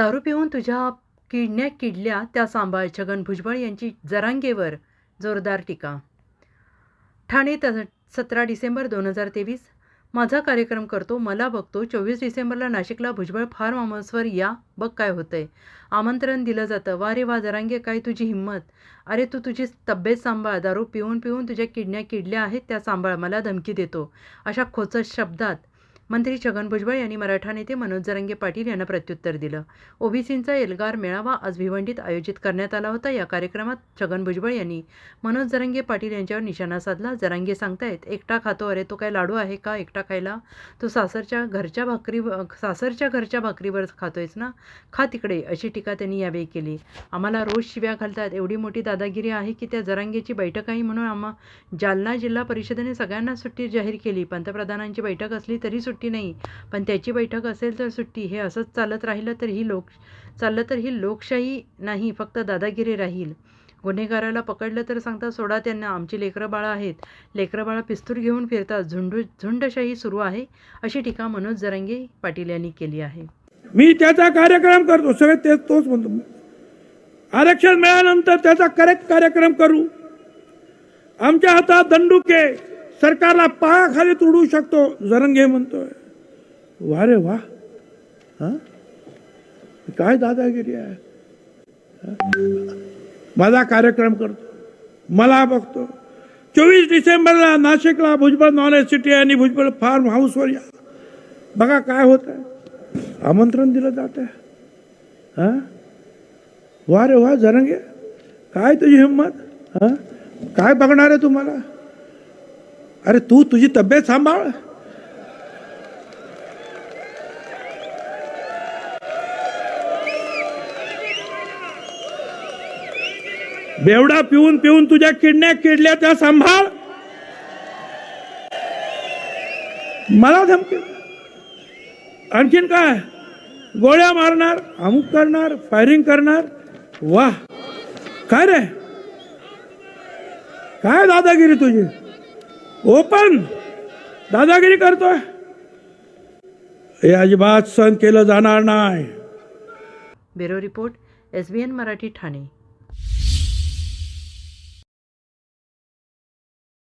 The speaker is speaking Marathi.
दारू पिऊन तुझ्या किडण्या किडल्या त्या सांभाळ छगन भुजबळ यांची जरांगेवर जोरदार टीका. ठाणे त सतरा डिसेंबर दोन हजार तेवीस. माझा कार्यक्रम करतो मला बघतो. चोवीस डिसेंबरला नाशिकला भुजबळ फार्म हाऊसवर या बघ काय होतंय. आमंत्रण दिलं जातं. वा रे वा जरांगे काय तुझी हिंमत? अरे तू तुझी तब्येत सांभाळ. दारू पिऊन पिऊन तुझ्या किडण्या किडल्या आहेत त्या सांभाळ. मला धमकी देतो. अशा खोचत शब्दात मंत्री छगन भुजबळ यांनी मराठा नेते मनोज जरंगे पाटील यांना प्रत्युत्तर दिलं. ओबीसींचा एल्गार मेळावा आज भिवंडीत आयोजित करण्यात आला होता. या कार्यक्रमात छगन भुजबळ यांनी मनोज जरंगे पाटील यांच्यावर निशाणा साधला. जरांगे सांगतायत एकटा खातो अरे तो काय लाडू आहे का? एकटा खायला? तो सासरच्या घरच्या भाकरी सासरच्या घरच्या भाकरीवर खातोयस ना? खा तिकडे अशी टीका त्यांनी यावेळी केली. आम्हाला रोज शिव्या घालतात. एवढी मोठी दादागिरी आहे की त्या जरांगेची बैठक आहे म्हणून आम्हा जालना जिल्हा परिषदेने सगळ्यांना सुट्टी जाहीर केली. पंतप्रधानांची बैठक असली तरी सुट्टी सुट्टी नाही. पण त्याची बैठक असेल तर सुट्टी. हे असंच चालत राहिलं तर ही लोक चाललं तर ही लोकशाही नाही फक्त दादागिरी राहील. गुन्हेगाराला पकडलं तर सांगता सोडा त्यांना आमची लेकरं बाळं आहेत. लेकरं बाळं पिस्तूल घेऊन फिरतात. झुंडू झुंडशाही सुरू आहे अशी टीका मनोज जरांगे पाटील यांनी केली आहे. मी त्याचा कार्यक्रम करतो. सगळे तेच तोच म्हणतो. आरक्षण मिळाल्यानंतर त्याचा करेक्ट कार्यक्रम करू. आमच्या हातात दंडुके. सरकारला पायाखाली तुडू शकतो जरंगे म्हणतोय. वा रे वा. हां? काय दादागिरी आहे? माझा कार्यक्रम करतो. मला बघतो. चोवीस डिसेंबरला नाशिकला भुजबळ नॉलेज सिटी आणि भुजबळ फार्म हाऊसवर या. बघा काय होत आहे आमंत्रण दिलं जात आहे. वा रे वा जरंगे. काय तुझी हिंमत? हां? काय बघणार आहे तुम्हाला? अरे तू तुझी तब्येत सांभाळ. बेवडा पिऊन पिऊन तुझ्या किडण्या किडल्या त्या सांभाळ. मला धमकी. आणखीन काय? गोळ्या मारणार अमुक करणार फायरिंग करणार. वाह. काय रे? काय दादागिरी तुझी? ओपन! दादागिरी करतोय. हे अजिबात सहन केलं जाणार नाही. Bureau report S B N Marathi Thane.